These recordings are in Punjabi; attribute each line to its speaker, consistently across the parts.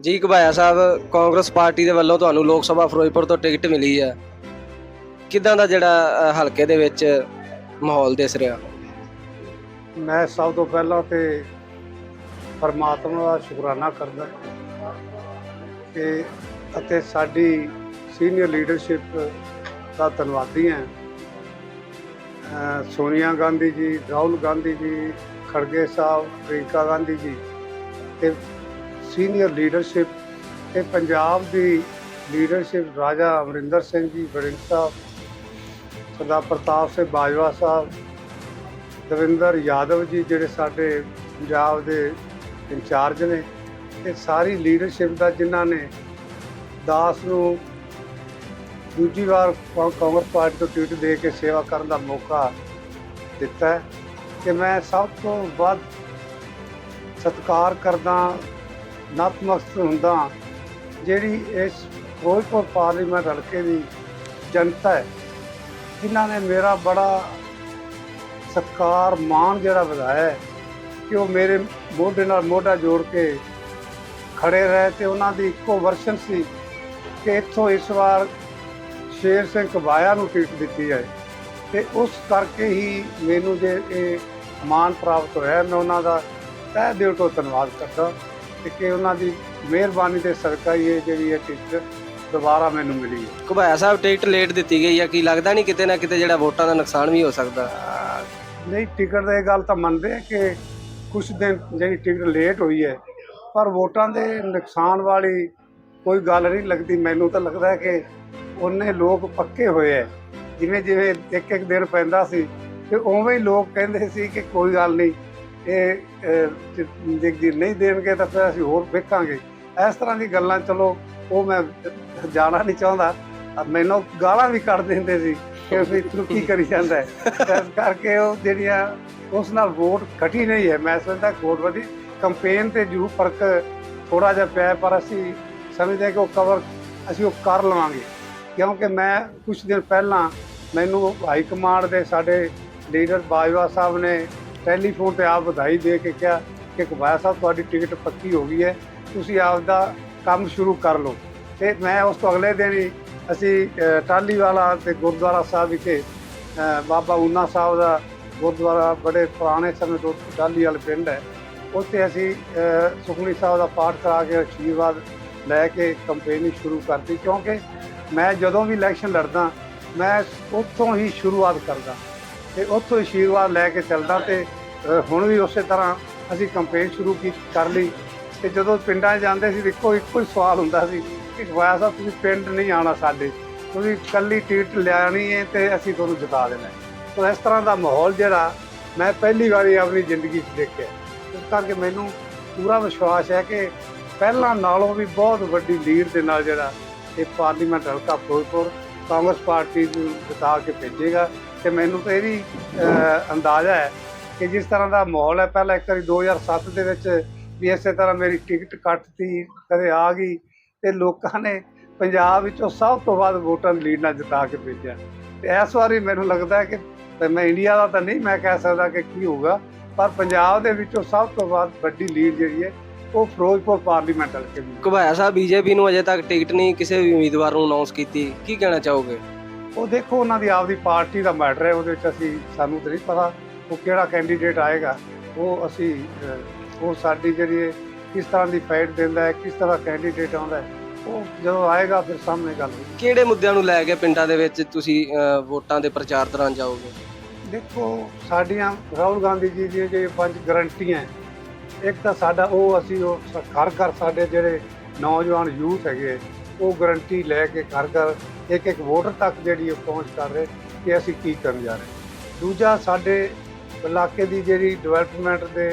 Speaker 1: ਜੀ ਘਬਾਇਆ ਸਾਹਿਬ ਕਾਂਗਰਸ ਪਾਰਟੀ ਦੇ ਵੱਲੋਂ ਤੁਹਾਨੂੰ ਲੋਕ ਸਭਾ ਫਿਰੋਜ਼ਪੁਰ ਤੋਂ ਟਿਕਟ ਮਿਲੀ ਹੈ ਕਿਦਾਂ ਦਾ ਜਿਹੜਾ ਅ, ਹਲਕੇ ਦੇ ਵਿੱਚ ਮਾਹੌਲ ਦਿਸ ਰਿਹਾ?
Speaker 2: ਮੈਂ ਸਭ ਤੋਂ ਪਹਿਲਾਂ ਤੇ ਪਰਮਾਤਮਾ ਦਾ ਸ਼ੁਕਰਾਨਾ ਕਰਦਾ ਕਿ ਅਤੇ ਸਾਡੀ ਸੀਨੀਅਰ ਲੀਡਰਸ਼ਿਪ ਦਾ ਧੰਨਵਾਦੀ ਹਾਂ। ਅਹ ਸੋਨੀਆ ਗਾਂਧੀ ਜੀ ਰਾਹੁਲ ਗਾਂਧੀ ਜੀ ਖੜਗੇ ਸਾਹਿਬ ਪ੍ਰਿੰਕਾ ਗਾਂਧੀ ਜੀ ਤੇ ਸੀਨੀਅਰ ਲੀਡਰਸ਼ਿਪ ਤੇ ਪੰਜਾਬ ਦੀ ਲੀਡਰਸ਼ਿਪ ਰਾਜਾ ਅਮਰਿੰਦਰ ਸਿੰਘ ਜੀ, ਵੜਿੰਗ ਸਾਹਿਬ, ਸਰਦਾਰ ਪ੍ਰਤਾਪ ਸਿੰਘ ਬਾਜਵਾ ਸਾਹਿਬ, ਦਵਿੰਦਰ ਯਾਦਵ ਜੀ ਜਿਹੜੇ ਸਾਡੇ ਪੰਜਾਬ ਦੇ ਇੰਚਾਰਜ ਨੇ ਤੇ ਸਾਰੀ ਲੀਡਰਸ਼ਿਪ ਦਾ ਜਿਨ੍ਹਾਂ ਨੇ ਦਾਸ ਨੂੰ ਦੂਜੀ ਵਾਰ ਕਾਂਗਰਸ ਪਾਰਟੀ ਤੋਂ ਟਿਕਟ ਦੇ ਕੇ ਸੇਵਾ ਕਰਨ ਦਾ ਮੌਕਾ ਦਿੱਤਾ ਹੈ। ਕਿ ਮੈਂ ਸਭ ਤੋਂ ਵੱਧ ਸਤਿਕਾਰ ਕਰਦਾ ਨਤਮਸਤ ਹੁੰਦਾ। ਜਿਹੜੀ ਇਸ ਫਿਰੋਜ਼ਪੁਰ ਪਾਰਲੀਮੈਂਟ ਹਲਕੇ ਦੀ ਜਨਤਾ ਹੈ, ਜਿਨ੍ਹਾਂ ਨੇ ਮੇਰਾ ਬੜਾ ਸਤਿਕਾਰ, ਮਾਣ ਜਿਹੜਾ ਵਧਾਇਆ ਕਿ ਉਹ ਮੇਰੇ ਮੋਢੇ ਨਾਲ ਮੋਢਾ ਜੋੜ ਕੇ ਖੜੇ ਰਹੇ ਤੇ ਉਹਨਾਂ ਦੀ ਇੱਕੋ ਵਰਸ਼ਨ ਸੀ ਕਿ ਇੱਥੋਂ ਇਸ ਵਾਰ ਸ਼ੇਰ ਸਿੰਘ ਕਬਾਇਆ ਨੂੰ ਟਿਕਟ ਦਿੱਤੀ ਹੈ ਤੇ ਉਸ ਕਰਕੇ ਹੀ ਮੈਨੂੰ ਜੇ ਇਹ ਮਾਣ ਪ੍ਰਾਪਤ ਹੋਇਆ, ਮੈਂ ਉਹਨਾਂ ਦਾ ਤਹਿ ਦਿਲ ਤੋਂ ਧੰਨਵਾਦ ਕਰਦਾ। ਤੇ ਕਿ ਉਹਨਾਂ ਦੀ ਮਿਹਰਬਾਨੀ ਦੇ ਸਦਕਾ ਹੀ ਇਹ ਜਿਹੜੀ ਇਹ ਟਿਕਟ ਦੁਬਾਰਾ ਮੈਨੂੰ ਮਿਲੀ ਹੈ।
Speaker 1: ਘਬਾਇਆ ਸਾਹਿਬ ਟਿਕਟ ਲੇਟ ਦਿੱਤੀ ਗਈ ਹੈ ਕੀ ਲੱਗਦਾ ਨਹੀਂ ਕਿਤੇ ਨਾ ਕਿਤੇ ਜਿਹੜਾ ਵੋਟਾਂ ਦਾ ਨੁਕਸਾਨ ਵੀ ਹੋ ਸਕਦਾ?
Speaker 2: ਨਹੀਂ ਟਿਕਟ ਦਾ ਇਹ ਗੱਲ ਤਾਂ ਮੰਨਦੇ ਆ ਕਿ ਕੁਝ ਦਿਨ ਜਿਹੜੀ ਟਿਕਟ ਲੇਟ ਹੋਈ ਹੈ ਪਰ ਵੋਟਾਂ ਦੇ ਨੁਕਸਾਨ ਵਾਲੀ ਕੋਈ ਗੱਲ ਨਹੀਂ ਲੱਗਦੀ। ਮੈਨੂੰ ਤਾਂ ਲੱਗਦਾ ਹੈ ਕਿ ਉਹਨੇ ਲੋਕ ਪੱਕੇ ਹੋਏ ਐ ਜਿਵੇਂ ਜਿਵੇਂ ਇੱਕ ਇੱਕ ਦਿਨ ਪੈਂਦਾ ਸੀ ਤੇ ਉਵੇਂ ਹੀ ਲੋਕ ਕਹਿੰਦੇ ਸੀ ਕਿ ਕੋਈ ਗੱਲ ਨਹੀਂ ਇਹ ਅਹ, ਜੇ- ਜੇ ਨਹੀਂ ਦੇਣਗੇ ਤਾਂ ਫਿਰ ਅਸੀਂ ਹੋਰ ਵੇਖਾਂਗੇ। ਇਸ ਤਰ੍ਹਾਂ ਦੀ ਗੱਲਾਂ ਚਲੋ ਉਹ ਮੈਂ ਜਾਣਾ ਨਹੀਂ ਚਾਹੁੰਦਾ। ਮੈਨੂੰ ਗਾਲਾਂ ਵੀ ਕੱਢ ਦਿੰਦੇ ਸੀ ਕਿ ਵੀ ਤੂੰ ਕੀ ਕਰੀ ਜਾਂਦਾ ਇਸ ਕਰਕੇ ਉਹ ਜਿਹੜੀਆਂ ਉਸ ਨਾਲ ਵੋਟ ਘਟੀ ਨਹੀਂ ਹੈ। ਮੈਂ ਸਮਝਦਾ ਵੋਟ ਵਧੀ। ਕੰਪੇਨ ਤੇ ਜੂ ਫ਼ਰਕ ਥੋੜਾ ਜਿਹਾ ਪਿਆ ਪਰ ਅਸੀਂ ਸਮਝਦੇ ਹਾਂ ਕਿ ਉਹ ਕਵਰ ਅਸੀਂ ਉਹ ਕਰ ਲਵਾਂਗੇ। ਕਿਉਂਕਿ ਮੈਂ ਕੁਝ ਦਿਨ ਪਹਿਲਾਂ ਮੈਨੂੰ ਹਾਈ ਕਮਾਂਡ ਦੇ ਸਾਡੇ ਲੀਡਰ ਬਾਜਵਾ ਸਾਹਿਬ ਨੇ ਟੈਲੀਫੋਨ ਤੇ ਆਪ ਵਧਾਈ ਦੇ ਕੇ ਕਿਹਾ ਕਿ ਕਬਾਇਆ ਸਾਹਿਬ ਤੁਹਾਡੀ ਟਿਕਟ ਪੱਕੀ ਹੋ ਗਈ ਹੈ। ਤੁਸੀਂ ਆਪ ਦਾ ਕੰਮ ਸ਼ੁਰੂ ਕਰ ਲਓ। ਤੇ ਮੈਂ ਉਸ ਤੋਂ ਅਗਲੇ ਦਿਨ ਹੀ ਅਸੀਂ ਅ, ਟਾਹਲੀਵਾਲਾ ਤੇ ਗੁਰਦੁਆਰਾ ਸਾਹਿਬ ਵਿਖੇ ਬਾਬਾ ਊਨਾ ਸਾਹਿਬ ਦਾ ਗੁਰਦੁਆਰਾ ਬੜੇ ਪੁਰਾਣੇ ਸਮੇਂ ਤੋਂ ਟਾਹਲੀ ਵਾਲੇ ਪਿੰਡ ਹੈ। ਉੱਥੇ ਅਸੀਂ ਸੁਖਮਨੀ ਸਾਹਿਬ ਦਾ ਪਾਠ ਕਰਾ ਕੇ ਆਸ਼ੀਰਵਾਦ ਲੈ ਕੇ ਕੰਪੇਨਿੰਗ ਸ਼ੁਰੂ ਕਰਤੀ। ਕਿਉਂਕਿ ਮੈਂ ਜਦੋਂ ਵੀ ਇਲੈਕਸ਼ਨ ਲੜਦਾ ਮੈਂ ਉੱਥੋਂ ਹੀ ਸ਼ੁਰੂਆਤ ਕਰਦਾ। ਤੇ ਉੱਥੋਂ ਹੀ ਆਸ਼ੀਰਵਾਦ ਲੈ ਕੇ ਚੱਲਦਾ ਤੇ ਹੁਣ ਵੀ ਉਸੇ ਤਰ੍ਹਾਂ ਅਸੀਂ ਕੰਪੇਨ ਸ਼ੁਰੂ ਕੀ, ਕਰ ਲਈ ਤੇ ਜਦੋਂ ਪਿੰਡਾਂ 'ਚ ਜਾਂਦੇ ਸੀ ਤਾਂ ਇੱਕੋ ਇੱਕੋ ਹੀ ਸਵਾਲ ਹੁੰਦਾ ਸੀ ਕਿ ਵਾਇਆ ਸਾਹਿਬ ਤੁਸੀਂ ਪਿੰਡ ਨਹੀਂ ਆਉਣਾ ਸਾਡੇ, ਤੁਸੀਂ ਕੱਲੀ ਟਿਕਟ ਲਿਆਣੀ ਹੈ ਤੇ ਅਸੀਂ ਤੁਹਾਨੂੰ ਜਿਤਾ ਦੇਣਾ। ਸੋ ਇਸ ਤਰ੍ਹਾਂ ਦਾ ਮਾਹੌਲ ਜਿਹੜਾ ਮੈਂ ਪਹਿਲੀ ਵਾਰੀ ਆਪਣੀ ਜ਼ਿੰਦਗੀ 'ਚ ਦੇਖਿਆ। ਇਸ ਕਰਕੇ ਮੈਨੂੰ ਪੂਰਾ ਵਿਸ਼ਵਾਸ ਹੈ ਕਿ ਪਹਿਲਾਂ ਨਾਲੋਂ ਵੀ ਬਹੁਤ ਵੱਡੀ ਲੀਡ ਦੇ ਨਾਲ ਜਿਹੜਾ ਇਹ ਪਾਰਲੀਮੈਂਟ ਹਲਕਾ ਫਿਰੋਜ਼ਪੁਰ ਕਾਂਗਰਸ ਪਾਰਟੀ ਨੂੰ ਜਿਤਾ ਕੇ ਭੇਜੇਗਾ ਤੇ ਮੈਨੂੰ ਤਾਂ ਇਹ ਵੀ ਅੰਦਾਜ਼ਾ ਹੈ ਕਿ ਜਿਸ ਤਰ੍ਹਾਂ ਦਾ ਮਾਹੌਲ ਹੈ ਪਹਿਲਾਂ ਇੱਕ ਵਾਰੀ 2007 ਦੇ ਵਿੱਚ ਵੀ ਇਸੇ ਤਰ੍ਹਾਂ ਮੇਰੀ ਟਿਕਟ ਕੱਟਤੀ ਕਦੇ ਆ ਗਈ ਤੇ ਲੋਕਾਂ ਨੇ ਪੰਜਾਬ ਵਿੱਚੋਂ ਸਭ ਤੋਂ ਵੱਧ ਵੋਟਾਂ ਲੀਡ ਨਾਲ ਜਿਤਾ ਕੇ ਭੇਜਿਆ। ਤੇ ਇਸ ਵਾਰੀ ਮੈਨੂੰ ਲੱਗਦਾ ਕਿ ਤੇ ਮੈਂ ਇੰਡੀਆ ਦਾ ਤਾਂ ਨਹੀਂ ਮੈਂ ਕਹਿ ਸਕਦਾ ਕਿ ਕੀ ਹੋਊਗਾ ਪਰ ਪੰਜਾਬ ਦੇ ਵਿੱਚੋਂ ਸਭ ਤੋਂ ਵੱਧ ਵੱਡੀ ਲੀਡ ਜਿਹੜੀ ਹੈ ਉਹ ਫਿਰੋਜ਼ਪੁਰ ਪਾਰਲੀਮੈਂਟ ਹਲਕੇ ਦੀ
Speaker 1: ਘਬਾਇਆ ਸਾਹਿਬ ਬੀਜੇਪੀ ਨੂੰ ਅਜੇ ਤੱਕ ਟਿਕਟ ਨਹੀਂ ਕਿਸੇ ਵੀ ਉਮੀਦਵਾਰ ਨੂੰ ਅਨਾਉਂਸ ਕੀਤੀ। ਕੀ ਕਹਿਣਾ ਚਾਹੋਗੇ?
Speaker 2: ਉਹ ਦੇਖੋ ਉਹਨਾਂ ਦੀ ਆਪਦੀ ਪਾਰਟੀ ਦਾ ਮੈਟਰ ਹੈ ਉਹਦੇ ਵਿੱਚ ਅਸੀਂ ਸਾਨੂੰ ਤਾਂ ਨਹੀਂ ਪਤਾ। ਉਹ ਕਿਹੜਾ ਕੈਂਡੀਡੇਟ ਆਏਗਾ ਉਹ ਅਸੀਂ ਉਹ ਸਾਡੀ ਜਿਹੜੀ ਕਿਸ ਤਰ੍ਹਾਂ ਦੀ ਫਾਈਟ ਦਿੰਦਾ ਹੈ ਕਿਸ ਤਰ੍ਹਾਂ ਕੈਂਡੀਡੇਟ ਆਉਂਦਾ ਹੈ ਉਹ ਜਦੋਂ ਆਏਗਾ ਫਿਰ ਸਾਹਮਣੇ ਗੱਲ
Speaker 1: ਕਿਹੜੇ ਮੁੱਦਿਆਂ ਨੂੰ ਲੈ ਕੇ ਪਿੰਡਾਂ ਦੇ ਵਿੱਚ ਤੁਸੀਂ ਵੋਟਾਂ ਦੇ ਪ੍ਰਚਾਰ ਦੌਰਾਨ ਜਾਓਗੇ?
Speaker 2: ਦੇਖੋ ਸਾਡੀਆਂ ਰਾਹੁਲ ਗਾਂਧੀ ਜੀ ਦੀਆਂ ਜਿਹੜੇ ਪੰਜ ਗਰੰਟੀਆਂ ਇੱਕ ਤਾਂ ਸਾਡਾ ਉਹ ਅਸੀਂ ਉਹ ਘਰ ਘਰ ਸਾਡੇ ਜਿਹੜੇ ਨੌਜਵਾਨ ਯੂਥ ਹੈਗੇ ਉਹ ਗਰੰਟੀ ਲੈ ਕੇ ਘਰ ਘਰ ਇੱਕ ਇੱਕ ਵੋਟਰ ਤੱਕ ਜਿਹੜੀ ਉਹ ਪਹੁੰਚ ਕਰ ਰਹੇ ਕਿ ਅਸੀਂ ਕੀ ਕਰਨ ਜਾ ਰਹੇ। ਦੂਜਾ ਸਾਡੇ ਇਲਾਕੇ ਦੀ ਜਿਹੜੀ ਡਿਵੈਲਪਮੈਂਟ ਦੇ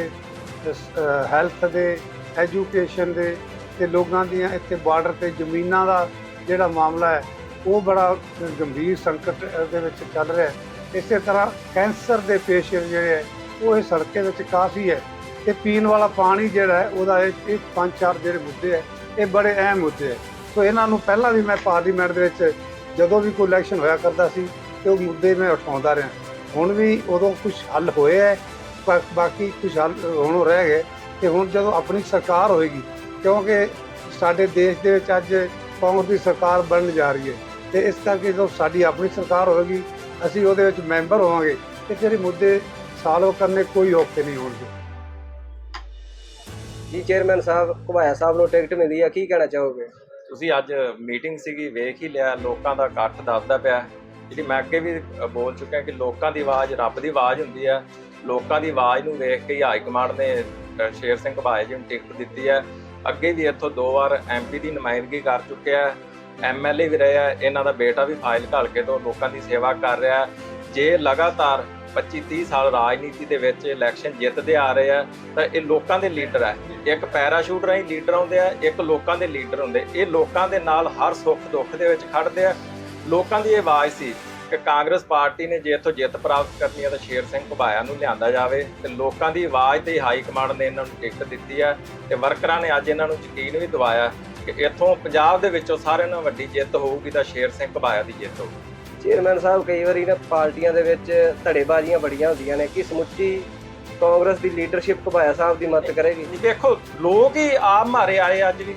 Speaker 2: ਹੈਲਥ ਦੇ ਐਜੂਕੇਸ਼ਨ ਦੇ ਤੇ ਲੋਕਾਂ ਦੀਆਂ ਇੱਥੇ ਬਾਰਡਰ ਤੇ ਜ਼ਮੀਨਾਂ ਦਾ ਜਿਹੜਾ ਮਾਮਲਾ ਹੈ, ਉਹ ਬੜਾ ਗੰਭੀਰ ਸੰਕਟ ਦੇ ਵਿੱਚ ਚੱਲ ਰਿਹਾ ਹੈ। ਇਸੇ ਤਰ੍ਹਾਂ ਕੈਂਸਰ ਦੇ ਪੇਸ਼ੈਂਟ ਜਿਹੜੇ ਹੈ, ਉਹ ਇਹ ਸੜਕੇ ਵਿੱਚ ਕਾਫੀ ਹੈ ਤੇ ਪੀਣ ਵਾਲਾ ਪਾਣੀ ਜਿਹੜਾ ਹੈ, ਉਹਦਾ ਇਹ ਇਹ ਪੰਜ ਚਾਰ ਜਿਹੜੇ ਮੁੱਦੇ ਹੈ, ਇਹ ਬੜੇ ਅਹਿਮ ਮੁੱਦੇ ਹੈ। ਸੋ ਇਹਨਾਂ ਨੂੰ ਪਹਿਲਾਂ ਵੀ ਮੈਂ ਪਾਰਲੀਮੈਂਟ ਦੇ ਵਿੱਚ ਜਦੋਂ ਵੀ ਕੋਈ ਇਲੈਕਸ਼ਨ ਹੋਇਆ ਕਰਦਾ ਸੀ, ਤੇ ਉਹ ਮੁੱਦੇ ਮੈਂ ਉਠਾਉਂਦਾ ਰਿਹਾ। ਹੁਣ ਵੀ ਉਦੋਂ ਕੁਝ ਹੱਲ ਹੋਏ ਹੈ ਬਾਕੀ ਕੁਝ ਹੱਲ ਹੁਣ ਰਹਿ ਗਏ ਤੇ ਹੁਣ ਜਦੋਂ ਆਪਣੀ ਸਰਕਾਰ ਹੋਏਗੀ ਕਿਉਂਕਿ ਸਾਡੇ ਦੇਸ਼ ਦੇ ਵਿੱਚ ਅੱਜ ਕਾਂਗਰਸ ਦੀ ਸਰਕਾਰ ਬਣਨ ਜਾ ਰਹੀ ਹੈ ਤੇ ਇਸ ਕਰਕੇ ਜਦੋਂ ਸਾਡੀ ਆਪਣੀ ਸਰਕਾਰ ਹੋਵੇਗੀ ਅਸੀਂ ਉਹਦੇ ਵਿੱਚ ਮੈਂਬਰ ਹੋਵਾਂਗੇ ਤੇ ਜਿਹੜੇ ਮੁੱਦੇ ਸਾਲੋ ਕਰਨੇ ਕੋਈ ਔਖੇ ਨਹੀਂ ਹੋਣਗੇ।
Speaker 1: ਜੀ ਚੇਅਰਮੈਨ ਸਾਹਿਬ ਘੁਬਾਇਆ ਸਾਹਿਬ ਨੂੰ ਟਿਕਟ ਮਿਲੀ ਆ ਕੀ ਕਹਿਣਾ ਚਾਹੋਗੇ?
Speaker 3: ਤੁਸੀਂ ਅੱਜ ਮੀਟਿੰਗ ਸੀਗੀ ਵੇਖ ਹੀ ਲਿਆ ਲੋਕਾਂ ਦਾ ਇਕੱਠ ਦੱਸਦਾ ਪਿਆ। ਜਿਹੜੀ ਮੈਂ ਅੱਗੇ ਵੀ ਬੋਲ ਚੁੱਕਿਆ ਕਿ ਲੋਕਾਂ ਦੀ ਆਵਾਜ਼, ਰੱਬ ਦੀ ਆਵਾਜ਼ ਹੁੰਦੀ ਹੈ। ਲੋਕਾਂ ਦੀ ਆਵਾਜ਼ ਨੂੰ ਵੇਖ ਕੇ ਹੀ ਹਾਈ ਕਮਾਂਡ ਨੇ ਸ਼ੇਰ ਸਿੰਘ ਭਾਏ ਜੀ ਨੂੰ ਟਿਕਟ ਦਿੱਤੀ ਹੈ। ਅੱਗੇ ਵੀ ਇੱਥੋਂ ਦੋ ਵਾਰ ਐਮਪੀ ਦੀ ਨੁਮਾਇੰਦਗੀ ਕਰ ਚੁੱਕਿਆ ਹੈ। ਐਮਐਲਏ ਵੀ ਰਿਹਾ ਹੈ। ਇਹਨਾਂ ਦਾ ਬੇਟਾ ਵੀ ਫਾਈਲ ਘੱਲ ਕੇ ਤੋਂ ਲੋਕਾਂ ਦੀ ਸੇਵਾ ਕਰ ਰਿਹਾ ਜੇ ਲਗਾਤਾਰ 25 30 ਸਾਲ ਰਾਜਨੀਤੀ ਦੇ ਵਿੱਚ ਇਲੈਕਸ਼ਨ ਜਿੱਤਦੇ ਆ ਰਹੇ ਆ, ਤਾਂ ਇਹ ਲੋਕਾਂ ਦੇ ਲੀਡਰ ਹੈ ਇੱਕ ਪੈਰਾਸ਼ੂਟ ਰਾਹੀਂ ਲੀਡਰ ਆਉਂਦੇ ਆ, ਇੱਕ ਲੋਕਾਂ ਦੇ ਲੀਡਰ ਹੁੰਦੇ। ਇਹ ਲੋਕਾਂ ਦੇ ਨਾਲ ਹਰ ਸੁੱਖ ਦੁੱਖ ਦੇ ਵਿੱਚ ਖੜਦੇ ਆ। ਲੋਕਾਂ ਦੀ ਆਵਾਜ਼ ਸੀ ਕਿ ਕਾਂਗਰਸ ਪਾਰਟੀ ਨੇ ਜੇ ਇੱਥੋਂ ਜਿੱਤ ਪ੍ਰਾਪਤ ਕਰਨੀ ਹੈ ਤਾਂ ਸ਼ੇਰ ਸਿੰਘ ਘੁਬਾਇਆ ਨੂੰ ਲਿਆਂਦਾ ਜਾਵੇ ਤੇ ਲੋਕਾਂ ਦੀ ਆਵਾਜ਼ ਤੇ ਹਾਈ ਕਮਾਂਡ ਨੇ ਇਹਨਾਂ ਨੂੰ ਟਿਕਟ ਦਿੱਤੀ ਹੈ ਤੇ ਵਰਕਰਾਂ ਨੇ ਅੱਜ ਇਹਨਾਂ ਨੂੰ ਯਕੀਨ ਵੀ ਦਿਵਾਇਆ ਕਿ ਇੱਥੋਂ ਪੰਜਾਬ ਦੇ ਵਿੱਚੋਂ ਸਾਰਿਆਂ ਨਾਲੋਂ ਵੱਡੀ ਜਿੱਤ ਹੋਊਗੀ ਤਾਂ ਸ਼ੇਰ ਸਿੰਘ ਘੁਬਾਇਆ ਦੀ ਜਿੱਤ ਹੋਊਗੀ।
Speaker 1: ਚੇਅਰਮੈਨ ਸਾਹਿਬ ਕਈ ਵਾਰੀ ਨਾ ਪਾਰਟੀਆਂ ਦੇ ਵਿੱਚ ਧੜੇਬਾਜ਼ੀਆਂ ਬੜੀਆਂ ਹੁੰਦੀਆਂ ਨੇ। ਕਿ ਸਮੁੱਚੀ ਕਾਂਗਰਸ ਦੀ ਲੀਡਰਸ਼ਿਪ ਘੁਬਾਇਆ ਸਾਹਿਬ ਦੀ ਮਦਦ ਕਰੇਗੀ?
Speaker 3: ਦੇਖੋ ਲੋਕ ਹੀ ਆਪ ਮਾਰੇ ਆਏ ਅੱਜ ਵੀ।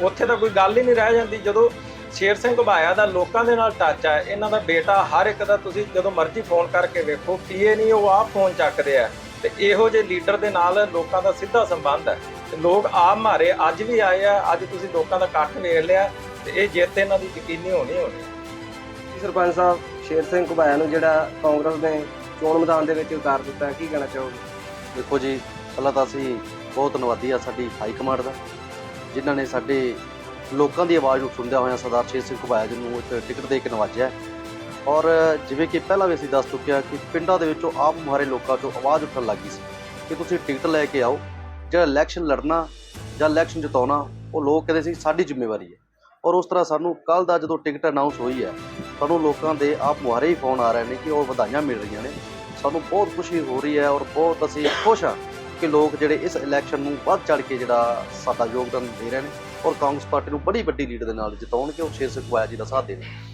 Speaker 3: ਉੱਥੇ ਤਾਂ ਕੋਈ ਗੱਲ ਹੀ ਨਹੀਂ ਰਹਿ ਜਾਂਦੀ। ਜਦੋਂ ਸ਼ੇਰ ਸਿੰਘ ਘੁਬਾਇਆ ਦਾ ਲੋਕਾਂ ਦੇ ਨਾਲ ਟੱਚ ਹੈ। ਇਹਨਾਂ ਦਾ ਬੇਟਾ ਹਰ ਇੱਕ ਦਾ ਤੁਸੀਂ ਜਦੋਂ ਮਰਜ਼ੀ ਫੋਨ ਕਰਕੇ ਵੇਖੋ ਪੀਏ ਨਹੀਂ ਉਹ ਆਪ ਫੋਨ ਚੱਕਦੇ ਆ। ਤੇ ਇਹੋ ਜਿਹੇ ਲੀਡਰ ਦੇ ਨਾਲ ਲੋਕਾਂ ਦਾ ਸਿੱਧਾ ਸੰਬੰਧ ਹੈ। ਤੇ ਲੋਕ ਆਪ ਮਾਰੇ ਅੱਜ ਵੀ ਆਏ ਆ ਅੱਜ ਤੁਸੀਂ ਲੋਕਾਂ ਦਾ ਇਕੱਠ ਵੇਖ ਲਿਆ ਤੇ ਇਹ ਜਿੱਤ ਇਹਨਾਂ ਦੀ ਯਕੀਨੀ ਹੋਣੀ ਹੋਣੀ।
Speaker 1: ਜੀ ਸਰਪੰਚ ਸਾਹਿਬ ਸ਼ੇਰ ਸਿੰਘ ਘੁਬਾਇਆ ਨੂੰ ਜਿਹੜਾ ਕਾਂਗਰਸ ਨੇ ਚੋਣ ਮੈਦਾਨ ਦੇ ਵਿੱਚ ਉਤਾਰ ਦਿੱਤਾ ਹੈ, ਕੀ ਕਹਿਣਾ ਚਾਹੋਗੇ?
Speaker 4: ਦੇਖੋ ਜੀ ਪਹਿਲਾਂ ਤਾਂ ਅਸੀਂ ਬਹੁਤ ਧੰਨਵਾਦੀ ਆ ਸਾਡੀ ਹਾਈ ਕਮਾਂਡ ਦਾ ਜਿਨ੍ਹਾਂ ਨੇ ਸਾਡੇ ਲੋਕਾਂ ਦੀ ਆਵਾਜ਼ ਨੂੰ ਸੁਣਦਿਆਂ ਹੋਇਆਂ ਸਰਦਾਰ ਸ਼ੇਰ ਸਿੰਘ ਘੁਬਾਇਆ ਜੀ ਨੂੰ ਇੱਕ ਟਿਕਟ ਦੇ ਕੇ ਨਵਾਜਿਆ ਔਰ ਜਿਵੇਂ ਕਿ ਪਹਿਲਾਂ ਵੀ ਅਸੀਂ ਦੱਸ ਚੁੱਕਿਆ ਕਿ ਪਿੰਡਾਂ ਦੇ ਵਿੱਚੋਂ ਆਪ ਮੁਹਾਰੇ ਲੋਕਾਂ 'ਚੋਂ ਆਵਾਜ਼ ਉੱਠਣ ਲੱਗੀ ਸੀ ਕਿ ਤੁਸੀਂ ਟਿਕਟ ਲੈ ਕੇ ਆਓ, ਜਿਹੜਾ ਇਲੈਕਸ਼ਨ ਲੜਨਾ ਜਾਂ ਇਲੈਕਸ਼ਨ ਜਿਤਾਉਣਾ, ਉਹ ਲੋਕ ਕਹਿੰਦੇ ਸੀ ਸਾਡੀ ਜ਼ਿੰਮੇਵਾਰੀ ਹੈ। ਔਰ ਉਸ ਤਰ੍ਹਾਂ ਸਾਨੂੰ ਕੱਲ ਦਾ ਜਦੋਂ ਟਿਕਟ ਅਨਾਉਂਸ ਹੋਈ ਹੈ, ਸਾਨੂੰ ਲੋਕਾਂ ਦੇ ਆਪ ਮੁਹਾਰੇ ਹੀ ਫੋਨ ਆ ਰਹੇ ਨੇ ਕਿ ਉਹ ਵਧਾਈਆਂ ਮਿਲ ਰਹੀਆਂ ਨੇ। ਸਾਨੂੰ ਬਹੁਤ ਖੁਸ਼ੀ ਹੋ ਰਹੀ ਹੈ ਔਰ ਬਹੁਤ ਅਸੀਂ ਖੁਸ਼ ਹਾਂ ਕਿ ਲੋਕ ਜਿਹੜੇ ਇਸ ਇਲੈਕਸ਼ਨ ਨੂੰ ਵੱਧ ਚੜ ਕੇ ਜਿਹੜਾ ਸਾਡਾ ਯੋਗਦਾਨ ਦੇ ਰਹੇ ਨੇ। ਔਰ ਕਾਂਗਰਸ ਪਾਰਟੀ ਨੂੰ ਬੜੀ ਵੱਡੀ ਲੀਡ ਦੇ ਨਾਲ ਜਿਤਾਉਣਗੇ, ਉਹ ਸ਼ੇਰ ਸਿੰਘ ਘੁਬਾਇਆ ਜੀ ਦਾ ਸਾਥ ਦੇਣਗੇ।